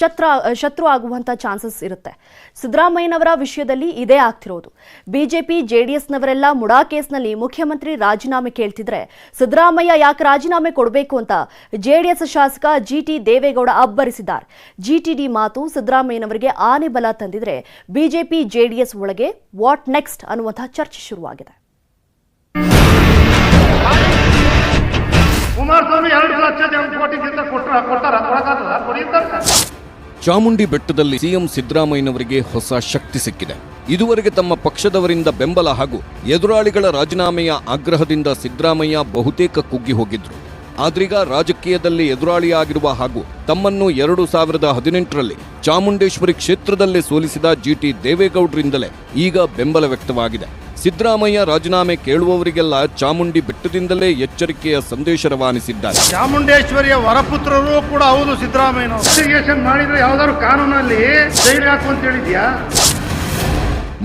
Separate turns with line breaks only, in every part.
ಶತ್ರ ಶತ್ರು ಆಗುವಂತ ಚಾನ್ಸಸ್ ಇರುತ್ತೆ. ಸಿದ್ದರಾಮಯ್ಯನವರ ವಿಷಯದಲ್ಲಿ ಇದೇ ಆಗ್ತಿರೋದು. ಬಿಜೆಪಿ, ಜೆಡಿಎಸ್ನವರೆಲ್ಲ ಮುಡಾ ಕೇಸ್ನಲ್ಲಿ ಮುಖ್ಯಮಂತ್ರಿ ರಾಜೀನಾಮೆ ಕೇಳ್ತಿದ್ರೆ ಸಿದ್ದರಾಮಯ್ಯ ಯಾಕೆ ರಾಜೀನಾಮೆ ಕೊಡಬೇಕು ಅಂತ ಜೆಡಿಎಸ್ ಶಾಸಕ ಜಿಟಿ ದೇವೇಗೌಡ ಅಬ್ಬರಿಸಿದ್ದಾರೆ. ಜಿಟಿಡಿ ಮಾತು ಸಿದ್ದರಾಮಯ್ಯನವರಿಗೆ ಆನೆ ಬಲ ತಂದಿದ್ರೆ ಬಿಜೆಪಿ, ಜೆಡಿಎಸ್ ಒಳಗೆ ವಾಟ್ ನೆಕ್ಸ್ಟ್ ಅನ್ನುವಂತಹ ಚರ್ಚೆ ಶುರುವಾಗಿದೆ.
ಚಾಮುಂಡಿ ಬೆಟ್ಟದಲ್ಲಿ ಸಿಎಂ ಸಿದ್ದರಾಮಯ್ಯನವರಿಗೆ ಹೊಸ ಶಕ್ತಿ ಸಿಕ್ಕಿದೆ. ಇದುವರೆಗೆ ತಮ್ಮ ಪಕ್ಷದವರಿಂದ ಬೆಂಬಲ ಹಾಗೂ ಎದುರಾಳಿಗಳ ರಾಜೀನಾಮೆಯ ಆಗ್ರಹದಿಂದ ಸಿದ್ದರಾಮಯ್ಯ ಬಹುತೇಕ ಕುಗ್ಗಿ ಹೋಗಿದ್ರು. ಆದ್ರೀಗ ರಾಜಕೀಯದಲ್ಲಿ ಎದುರಾಳಿಯಾಗಿರುವ ಹಾಗೂ ತಮ್ಮನ್ನು ಎರಡು ಸಾವಿರದ ಹದಿನೆಂಟರಲ್ಲಿ ಚಾಮುಂಡೇಶ್ವರಿ ಕ್ಷೇತ್ರದಲ್ಲೇ ಸೋಲಿಸಿದ ಜಿಟಿ ದೇವೇಗೌಡರಿಂದಲೇ ಈಗ ಬೆಂಬಲ ವ್ಯಕ್ತವಾಗಿದೆ. ಸಿದ್ದರಾಮಯ್ಯ ರಾಜೀನಾಮೆ ಕೇಳುವವರಿಗೆಲ್ಲ ಚಾಮುಂಡಿ ಬೆಟ್ಟದಿಂದಲೇ ಎಚ್ಚರಿಕೆಯ ಸಂದೇಶ ರವಾನಿಸಿದ್ದಾರೆ.
ಚಾಮುಂಡೇಶ್ವರಿಯ ವರಪುತ್ರರು ಕೂಡ ಹೌದು ಸಿದ್ದರಾಮಯ್ಯ ಮಾಡಿದ್ರೆ ಯಾವ್ದಾದ್ರು ಕಾನೂನಲ್ಲಿ ಜೈಲು ಹಾಕು ಅಂತ ಹೇಳಿದ್ಯಾ?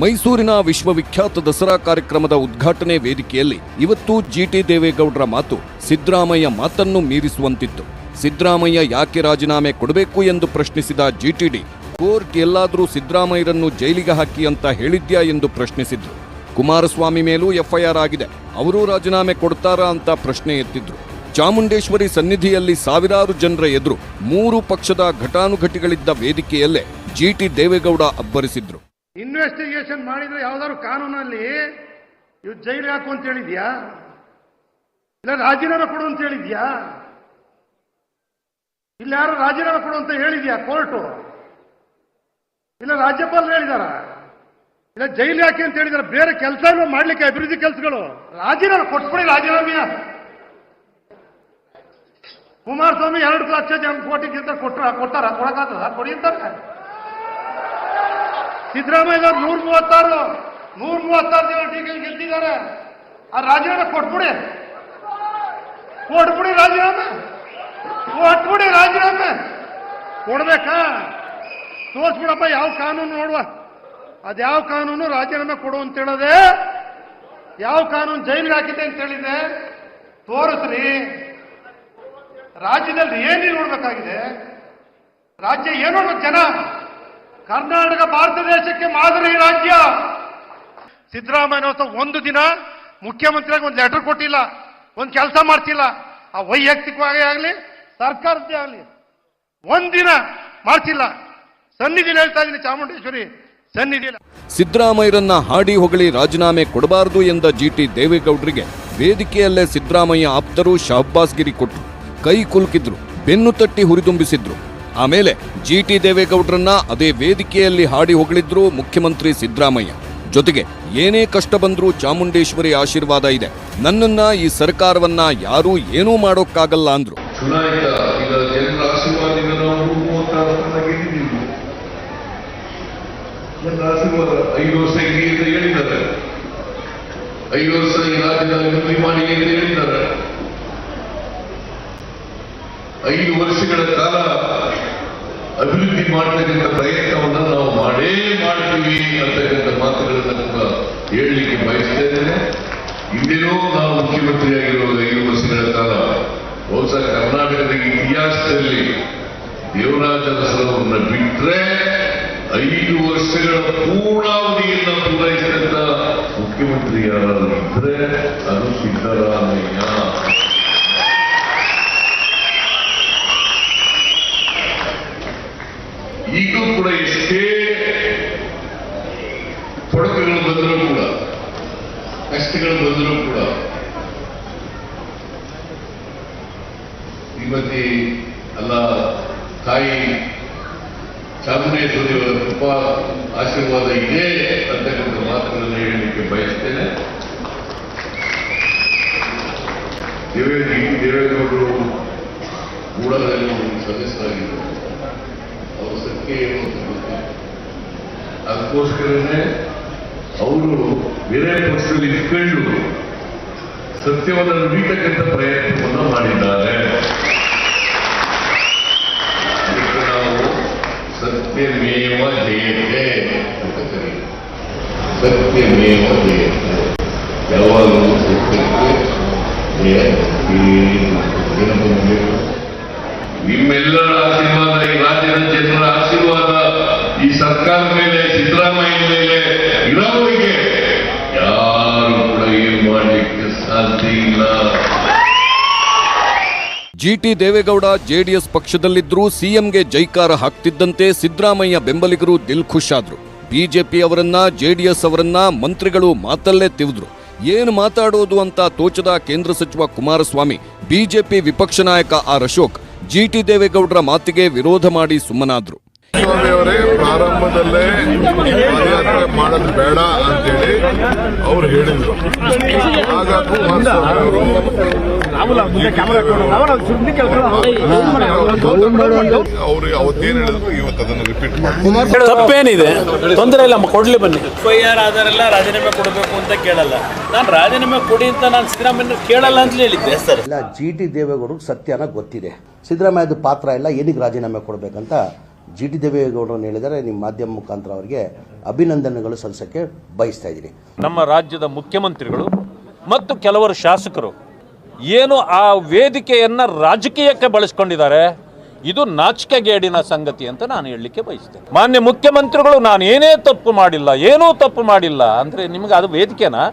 ಮೈಸೂರಿನ ವಿಶ್ವವಿಖ್ಯಾತ ದಸರಾ ಕಾರ್ಯಕ್ರಮದ ಉದ್ಘಾಟನೆ ವೇದಿಕೆಯಲ್ಲಿ ಇವತ್ತು ಜಿಟಿ ದೇವೇಗೌಡರ ಮಾತು ಸಿದ್ದರಾಮಯ್ಯ ಮಾತನ್ನು ಮೀರಿಸುವಂತಿತ್ತು. ಸಿದ್ದರಾಮಯ್ಯ ಯಾಕೆ ರಾಜೀನಾಮೆ ಕೊಡಬೇಕು ಎಂದು ಪ್ರಶ್ನಿಸಿದ ಜಿಟಿಡಿ ಕೋರ್ಟ್ ಎಲ್ಲಾದರೂ ಸಿದ್ದರಾಮಯ್ಯರನ್ನು ಜೈಲಿಗೆ ಹಾಕಿ ಅಂತ ಹೇಳಿದ್ಯಾ ಎಂದು ಪ್ರಶ್ನಿಸಿದ್ರು. ಕುಮಾರಸ್ವಾಮಿ ಮೇಲೂ ಎಫ್ಐಆರ್ ಆಗಿದೆ. ಅವರೂ ರಾಜೀನಾಮೆ ಕೊಡ್ತಾರಾ ಅಂತ ಪ್ರಶ್ನೆ ಎತ್ತಿದ್ರು. ಚಾಮುಂಡೇಶ್ವರಿ ಸನ್ನಿಧಿಯಲ್ಲಿ ಸಾವಿರಾರು ಜನರ ಎದುರು ಮೂರು ಪಕ್ಷದ ಘಟಾನುಘಟಿಗಳಿದ್ದ ವೇದಿಕೆಯಲ್ಲೇ ಜಿಟಿ ದೇವೇಗೌಡ ಅಬ್ಬರಿಸಿದ್ರು.
ಇನ್ವೆಸ್ಟಿಗೇಷನ್ ಮಾಡಿದ್ರೆ ಯಾವ್ದಾದ್ರು ಕಾನೂನಲ್ಲಿ ಇವ್ ಜೈಲು ಹಾಕು ಅಂತ ಹೇಳಿದ್ಯಾ? ಇಲ್ಲ ರಾಜೀನಾಮೆ ಕೊಡು ಅಂತ ಹೇಳಿದ್ಯಾ? ಇಲ್ಲ ಯಾರು ರಾಜೀನಾಮೆ ಕೊಡು ಅಂತ ಹೇಳಿದ್ಯಾ? ಕೋರ್ಟು? ಇಲ್ಲ ರಾಜ್ಯಪಾಲರು ಹೇಳಿದಾರ? ಇಲ್ಲ ಜೈಲು ಯಾಕೆ ಅಂತ ಹೇಳಿದ್ರೆ ಬೇರೆ ಕೆಲಸ ಮಾಡ್ಲಿಕ್ಕೆ ಅಭಿವೃದ್ಧಿ ಕೆಲಸಗಳು. ರಾಜೀನಾಮೆ ಕೊಟ್ಬಿಡಿ ರಾಜೀನಾಮೆಯ ಕುಮಾರಸ್ವಾಮಿ ಎರಡು ಲಕ್ಷ ಜನ ಕೋಟಿಗಿಂತ ಕೊಟ್ಟರು ಕೊಟ್ಟಾರ ಕೊಡಕ್ಕಾಗದ ಕೊಡಿ ಅಂತಾರೆ ಸಿದ್ದರಾಮಯ್ಯ ನೂರ ಮೂವತ್ತಾರು ನೂರ ಮೂವತ್ತಾರು ಜನ ಟಿಕೆ ಗೆದ್ದಿದ್ದಾರೆ. ಆ ರಾಜೀನಾಮೆ ಕೊಟ್ಬಿಡಿ. ಕೊಟ್ಬಿಡಿ ರಾಜೀನಾಮೆ. ಕೊಟ್ಬಿಡಿ ರಾಜೀನಾಮೆ. ಕೊಡ್ಬೇಕಾ? ತೋರ್ಸ್ಬಿಡಪ್ಪ, ಯಾವ ಕಾನೂನು ನೋಡುವ? ಅದ್ಯಾವ ಕಾನೂನು ರಾಜೀನಾಮೆ ಕೊಡು ಅಂತ ಹೇಳದೆ, ಯಾವ ಕಾನೂನು ಜೈಲಿಗೆ ಹಾಕಿದೆ ಅಂತ ಹೇಳಿದೆ ತೋರಿಸ್ರಿ. ರಾಜ್ಯದಲ್ಲಿ ಏನೇನು ನೋಡ್ಬೇಕಾಗಿದೆ. ರಾಜ್ಯ ಏನು ಜನ. ಕರ್ನಾಟಕ, ಭಾರತ ದೇಶಕ್ಕೆ ಮಾದರಿ ರಾಜ್ಯ. ಸಿದ್ದರಾಮಯ್ಯ ಒಂದು ದಿನ ಮುಖ್ಯಮಂತ್ರಿಯಾಗಿ ಒಂದು ಲೆಟರ್ ಕೊಟ್ಟಿಲ್ಲ, ಒಂದು ಕೆಲಸ ಮಾಡ್ತಿಲ್ಲ. ಆ ವೈಯಕ್ತಿಕವಾಗಿ ಆಗಲಿ, ಸರ್ಕಾರದ್ದೇ ಆಗಲಿ, ಒಂದಿನ ಮಾಡ್ತಿಲ್ಲ. ಸನ್ನಿಧಿನ ಹೇಳ್ತಾ ಇದ್ದೀನಿ ಚಾಮುಂಡೇಶ್ವರಿ.
ಸಿದ್ದರಾಮಯ್ಯರನ್ನ ಹಾಡಿ ಹೊಗಳಿ ರಾಜೀನಾಮೆ ಕೊಡಬಾರದು ಎಂದ ಜಿಟಿ ದೇವೇಗೌಡರಿಗೆ ವೇದಿಕೆಯಲ್ಲೇ ಸಿದ್ದರಾಮಯ್ಯ ಆಪ್ತರು ಶಹಬ್ಬಾಸ್ಗಿರಿ ಕೊಟ್ಟರು ಕೈ ಕುಲುಕಿದ್ರು ಬೆನ್ನು ತಟ್ಟಿ ಹುರಿದುಂಬಿಸಿದ್ರು. ಆಮೇಲೆ ಜಿಟಿ ದೇವೇಗೌಡರನ್ನ ಅದೇ ವೇದಿಕೆಯಲ್ಲಿ ಹಾಡಿ ಹೊಗಳಿದ್ರು ಮುಖ್ಯಮಂತ್ರಿ ಸಿದ್ದರಾಮಯ್ಯ. ಜೊತೆಗೆ ಏನೇ ಕಷ್ಟ ಬಂದರೂ ಚಾಮುಂಡೇಶ್ವರಿ ಆಶೀರ್ವಾದ ಇದೆ. ನನ್ನನ್ನ ಈ ಸರ್ಕಾರವನ್ನ ಯಾರೂ ಏನೂ ಮಾಡೋಕ್ಕಾಗಲ್ಲ ಅಂದ್ರು
ಚುನಾಯಿತ ಈಗ ಜನರ ಆಶೀರ್ವಾದದಿಂದ ನಾವು ಮೂವತ್ತಾರು ತನಕ ಗೆದ್ದಿದ್ದೀವಿ ಐದು ವರ್ಷ ಹೀಗೆ ಅಂತ ಹೇಳಿದ್ದಾರೆ. ಐದು ವರ್ಷ ಈ ರಾಜ್ಯದಲ್ಲಿ ಅಭಿವೃದ್ಧಿ ಮಾಡಿ ಐದು ವರ್ಷಗಳ ಕಾಲ ಅಭಿವೃದ್ಧಿ ಮಾಡತಕ್ಕಂಥ ಪ್ರಯತ್ನವನ್ನು ನಾವು ಮಾಡೇ ಮಾಡ್ತೀವಿ ಅಂತಕ್ಕಂಥ ಮಾತುಗಳನ್ನು ಕೂಡ ಹೇಳಲಿಕ್ಕೆ ಬಯಸ್ತೇನೆ ಹಿಂದೆನೂ ನಾವು ಮುಖ್ಯಮಂತ್ರಿಯಾಗಿರೋದು ಐದು ವರ್ಷಗಳ ಕಾಲ. ಬಹುಶಃ ಕರ್ನಾಟಕದ ಇತಿಹಾಸದಲ್ಲಿ ದೇವರಾಜ ಅರಸರವರನ್ನ ಬಿಟ್ರೆ ಐದು ವರ್ಷಗಳ ಪೂರ್ಣಾವಧಿಯನ್ನ ಪೂರೈಸಿದಂತ ಮುಖ್ಯಮಂತ್ರಿ ಯಾರಾದರೂ ಇದ್ರೆ ಅದು ಸಿದ್ದರಾಮಯ್ಯ. ಈಗಲೂ ಕೂಡ ಎಷ್ಟೇ ತೊಡಕುಗಳು ಬಂದರೂ ಕೂಡ, ಕಷ್ಟಗಳು ಬಂದರೂ ಕೂಡ ಶ್ರೀಮತಿ ಅಲ್ಲ ತಾಯಿ ಚಾಮುಂಡೇಶ್ವರಿಯವರ ಕೃಪಾ ಆಶೀರ್ವಾದ ಇದೆ ಅಂತಕ್ಕಂಥ ಮಾತುಗಳನ್ನು ಹೇಳಲಿಕ್ಕೆ ಬಯಸ್ತೇನೆ. ದೇವೇ ದೇವೇಗೌಡರು ಗೂಢದಲ್ಲಿ ಒಂದು ಸದಸ್ಯರಾಗಿದ್ದರು. ಅವರ ಸಂಖ್ಯೆ ಏನು ಅಂತ ಗೊತ್ತಿಲ್ಲ. ಅದಕ್ಕೋಸ್ಕರನೇ ಅವರು ಬೇರೆ ಪಕ್ಷದಲ್ಲಿ ಇಟ್ಕೊಂಡು ಸತ್ಯವನ್ನು ನುಡಿತಕ್ಕಂಥ ಪ್ರಯತ್ನವನ್ನು ಮಾಡಿದ್ದಾರೆ ಅದಕ್ಕೆ ನಾವು ಸತ್ಯಮೇವ ಜಯತೆ ಅಂತ ಕರೀತೀವಿ ಸತ್ಯಮೇವ ಜಯತೆ ಯಾವಾಗಲೂ ಸತ್ಯಕ್ಕೆ ಜಯ ಈ ನಿಮ್ಮೆಲ್ಲರ ಆಶೀರ್ವಾದ ಈ ರಾಜ್ಯದ ಜನರ ಆಶೀರ್ವಾದ, ಈ ಸರ್ಕಾರ ಮೇಲೆ, ಸಿದ್ದರಾಮಯ್ಯ ಮೇಲೆ, ಇರೋವರಿಗೆ. ಯಾರು ಕೂಡ ಏನು ಮಾಡಲಿಕ್ಕೆ ಸಾಧ್ಯ ಇಲ್ಲ.
ಜಿಟಿ ದೇವೇಗೌಡ ಜೆಡಿಎಸ್ ಪಕ್ಷದಲ್ಲಿದ್ದರೂ ಸಿಎಂಗೆ ಜೈಕಾರ ಹಾಕ್ತಿದ್ದಂತೆ ಸಿದ್ದರಾಮಯ್ಯ ಬೆಂಬಲಿಗರು ದಿಲ್ ಖುಷ್ ಆದ್ರು. ಬಿಜೆಪಿ ಅವರನ್ನ, ಜೆಡಿಎಸ್ ಅವರನ್ನ ಮಂತ್ರಿಗಳು ಮಾತಲ್ಲೇ ತಿವಿದ್ರು. ಏನು ಮಾತಾಡೋದು ಅಂತ ತೋಚದ ಕೇಂದ್ರ ಸಚಿವ ಕುಮಾರಸ್ವಾಮಿ, ಬಿಜೆಪಿ ವಿಪಕ್ಷ ನಾಯಕ ಆರ್ ಅಶೋಕ್ ಜಿಟಿ ದೇವೇಗೌಡರ ಮಾತಿಗೆ ವಿರೋಧ ಮಾಡಿ ಸುಮ್ಮನಾದ್ರು.
ಪ್ರಾರಂಭದಲ್ಲೇ ಪಾದಯಾತ್ರೆ ಮಾಡೋದು ಬೇಡ ಅಂತೇಳಿ ಅವ್ರು ಹೇಳಿದ್ರು. ಅವ್ರು ಅವತ್ತೇನು ಹೇಳಿದ್ರು ಇವತ್ತು ಅದನ್ನು ರಿಪೀಟ್ ಮಾಡಿ
ತಪ್ಪೇನಿದೆ ತೊಂದರೆ ಇಲ್ಲ ಕೊಡ್ಲಿ ಬನ್ನಿ
ಎಫ್ ಆದರೆಲ್ಲ ಆಧಾರೆಲ್ಲ ರಾಜೀನಾಮೆ ಕೊಡಬೇಕು ಅಂತ ಕೇಳಲ್ಲ ನಾನು ರಾಜೀನಾಮೆ ಕೊಡಿ ಅಂತ ನಾನು ಸಿದ್ದರಾಮಯ್ಯ ಕೇಳಲ್ಲ ಅಂತ ಹೇಳಿದ್ದೆ ಸರ್
ಇಲ್ಲ ಜಿ ಟಿ ದೇವೇಗೌಡರಿಗೆ ಸತ್ಯನ ಗೊತ್ತಿದೆ ಸಿದ್ದರಾಮಯ್ಯದ ಪಾತ್ರ ಇಲ್ಲ ಏನಕ್ಕೆ ರಾಜೀನಾಮೆ ಕೊಡಬೇಕಂತ ಜಿ ಟಿ ದೇವೇಗೌಡರನ್ನು ಹೇಳಿದರೆ ನಿಮ್ಮ ಮಾಧ್ಯಮ ಮುಖಾಂತರ ಅವರಿಗೆ ಅಭಿನಂದನೆಗಳು ಸಲ್ಲಿಸೋಕ್ಕೆ ಬಯಸ್ತಾ ಇದ್ದೀನಿ
ನಮ್ಮ ರಾಜ್ಯದ ಮುಖ್ಯಮಂತ್ರಿಗಳು ಮತ್ತು ಕೆಲವರು ಶಾಸಕರು ಏನು ಆ ವೇದಿಕೆಯನ್ನು ರಾಜಕೀಯಕ್ಕೆ ಬಳಸ್ಕೊಂಡಿದ್ದಾರೆ, ಇದು ನಾಚಿಕೆಗೇಡಿನ ಸಂಗತಿ ಅಂತ ನಾನು ಹೇಳಲಿಕ್ಕೆ ಬಯಸ್ತೇನೆ. ಮಾನ್ಯ ಮುಖ್ಯಮಂತ್ರಿಗಳು, ನಾನು ಏನೇ ತಪ್ಪು ಮಾಡಿಲ್ಲ, ಏನೂ ತಪ್ಪು ಮಾಡಿಲ್ಲ ಅಂದರೆ ನಿಮಗೆ ಅದು ವೇದಿಕೆನಾ?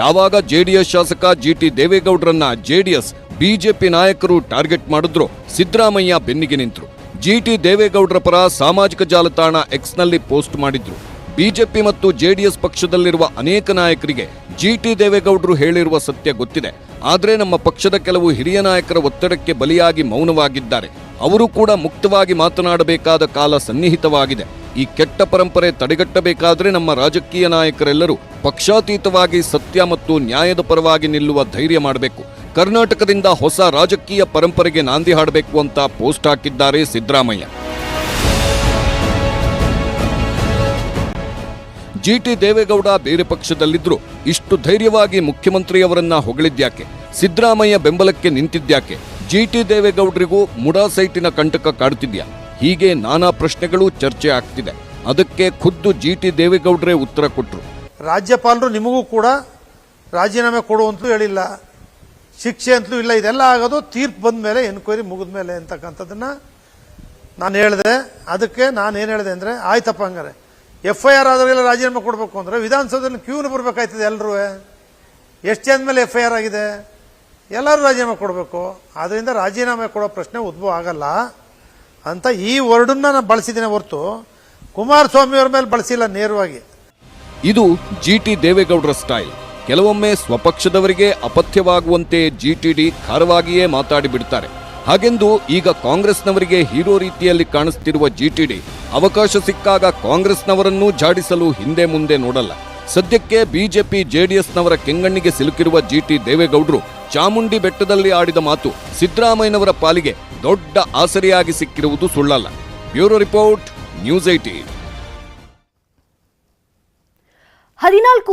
ಯಾವಾಗ ಜೆಡಿಎಸ್ ಶಾಸಕ ಜಿ ಟಿ ದೇವೇಗೌಡರನ್ನ ಜೆಡಿಎಸ್ ಬಿಜೆಪಿ ನಾಯಕರು ಟಾರ್ಗೆಟ್ ಮಾಡಿದ್ರು, ಸಿದ್ದರಾಮಯ್ಯ ಬೆನ್ನಿಗೆ ನಿಂತರು. ಜಿ ಟಿ ದೇವೇಗೌಡರ ಪರ ಸಾಮಾಜಿಕ ಜಾಲತಾಣ ಎಕ್ಸ್ನಲ್ಲಿ ಪೋಸ್ಟ್ ಮಾಡಿದ್ರು. ಬಿಜೆಪಿ ಮತ್ತು ಜೆಡಿಎಸ್ ಪಕ್ಷದಲ್ಲಿರುವ ಅನೇಕ ನಾಯಕರಿಗೆ ಜಿಟಿ ದೇವೇಗೌಡರು ಹೇಳಿರುವ ಸತ್ಯ ಗೊತ್ತಿದೆ. ಆದರೆ ನಮ್ಮ ಪಕ್ಷದ ಕೆಲವು ಹಿರಿಯ ನಾಯಕರ ಒತ್ತಡಕ್ಕೆ ಬಲಿಯಾಗಿ ಮೌನವಾಗಿದ್ದಾರೆ. ಅವರು ಕೂಡ ಮುಕ್ತವಾಗಿ ಮಾತನಾಡಬೇಕಾದ ಕಾಲ ಸನ್ನಿಹಿತವಾಗಿದೆ. ಈ ಕೆಟ್ಟ ಪರಂಪರೆ ತಡೆಗಟ್ಟಬೇಕಾದರೆ ನಮ್ಮ ರಾಜಕೀಯ ನಾಯಕರೆಲ್ಲರೂ ಪಕ್ಷಾತೀತವಾಗಿ ಸತ್ಯ ಮತ್ತು ನ್ಯಾಯದ ಪರವಾಗಿ ನಿಲ್ಲುವ ಧೈರ್ಯ ಮಾಡಬೇಕು. ಕರ್ನಾಟಕದಿಂದ ಹೊಸ ರಾಜಕೀಯ ಪರಂಪರೆಗೆ ನಾಂದಿ ಹಾಡಬೇಕು ಅಂತ ಪೋಸ್ಟ್ ಹಾಕಿದ್ದಾರೆ ಸಿದ್ದರಾಮಯ್ಯ. ಜಿಟಿ ದೇವೇಗೌಡ ಬೇರೆ ಪಕ್ಷದಲ್ಲಿದ್ರು. ಇಷ್ಟು ಧೈರ್ಯವಾಗಿ ಮುಖ್ಯಮಂತ್ರಿಯವರನ್ನ ಹೊಗಳಿದ್ಯಾಕೆ? ಸಿದ್ದರಾಮಯ್ಯ ಬೆಂಬಲಕ್ಕೆ ನಿಂತಿದ್ಯಾಕೆ? ಜಿಟಿ ದೇವೇಗೌಡರಿಗೂ ಮುಡಾ ಸೈಟಿನ ಕಂಟಕ ಕಾಡ್ತಿದ್ಯಾ? ಹೀಗೆ ನಾನಾ ಪ್ರಶ್ನೆಗಳು ಚರ್ಚೆ ಆಗ್ತಿದೆ. ಅದಕ್ಕೆ ಖುದ್ದು ಜಿಟಿ ದೇವೇಗೌಡರೇ ಉತ್ತರ ಕೊಟ್ಟರು
ರಾಜ್ಯಪಾಲರು ನಿಮಗೂ ಕೂಡ ರಾಜೀನಾಮೆ ಕೊಡುವಂತೂ ಹೇಳಿಲ್ಲ. ಶಿಕ್ಷೆ ಅಂತಲೂ ಇಲ್ಲ. ಇದೆಲ್ಲ ಆಗೋದು ತೀರ್ಪು ಬಂದ ಮೇಲೆ ಎನ್ಕ್ವೈರಿ ಮುಗಿದ ಮೇಲೆ ಅಂತಕ್ಕಂಥದ್ದನ್ನ ನಾನು ಹೇಳಿದೆ. ಅದಕ್ಕೆ ನಾನು ಏನು ಹೇಳಿದೆ ಅಂದರೆ, ಆಯ್ತಪ್ಪ ಹಂಗಾರೆ. ಎಫ್ ಐ ಆರ್ ಆದವರೆಲ್ಲ ರಾಜೀನಾಮೆ ಕೊಡಬೇಕು ಅಂದರೆ ವಿಧಾನಸೌಧದಲ್ಲಿ ಕ್ಯೂನ ಬರಬೇಕಾಯ್ತದೆ ಎಲ್ಲರೂ ಎಷ್ಟು ಜನ ಮೇಲೆ ಎಫ್ ಐ ಆರ್ ಆಗಿದೆ? ಎಲ್ಲರೂ ರಾಜೀನಾಮೆ ಕೊಡಬೇಕು. ಆದ್ದರಿಂದ ರಾಜೀನಾಮೆ ಕೊಡೋ ಪ್ರಶ್ನೆ ಉದ್ಭವ ಆಗಲ್ಲ. ಅಂತ ಈ ವರ್ಡನ್ನ ನಾನು ಬಳಸಿದ್ದೇನೆ ಹೊರತು. ಕುಮಾರಸ್ವಾಮಿ ಅವ್ರ ಮೇಲೆ ಬಳಸಿಲ್ಲ ನೇರವಾಗಿ.
ಇದು ಜಿಟಿ ದೇವೇಗೌಡರ ಸ್ಟೈಲ್. ಕೆಲವೊಮ್ಮೆ ಸ್ವಪಕ್ಷದವರಿಗೆ ಅಪಥ್ಯವಾಗುವಂತೆ ಜಿಟಿಡಿ ಖಾರವಾಗಿಯೇ ಮಾತಾಡಿ ಬಿಡ್ತಾರೆ ಹಾಗೆಂದು ಈಗ ಕಾಂಗ್ರೆಸ್ನವರಿಗೆ ಹೀರೋ ರೀತಿಯಲ್ಲಿ ಕಾಣಿಸ್ತಿರುವ ಜಿಟಿಡಿ ಅವಕಾಶ ಸಿಕ್ಕಾಗ ಕಾಂಗ್ರೆಸ್ನವರನ್ನೂ ಜಾಡಿಸಲು ಹಿಂದೆ ಮುಂದೆ ನೋಡಲ್ಲ. ಸದ್ಯಕ್ಕೆ ಬಿಜೆಪಿ, ಜೆಡಿಎಸ್ನವರ ಕೆಂಗಣ್ಣಿಗೆ ಸಿಲುಕಿರುವ ಜಿಟಿ ದೇವೇಗೌಡರು ಚಾಮುಂಡಿ ಬೆಟ್ಟದಲ್ಲಿ ಆಡಿದ ಮಾತು ಸಿದ್ದರಾಮಯ್ಯನವರ ಪಾಲಿಗೆ ದೊಡ್ಡ ಆಸರೆಯಾಗಿ ಸಿಕ್ಕಿರುವುದು ಸುಳ್ಳಲ್ಲ. ಬ್ಯೂರೋ ರಿಪೋರ್ಟ್, ನ್ಯೂಸ್ ಏಟೀನ್
ಹದಿನಾಲ್ಕು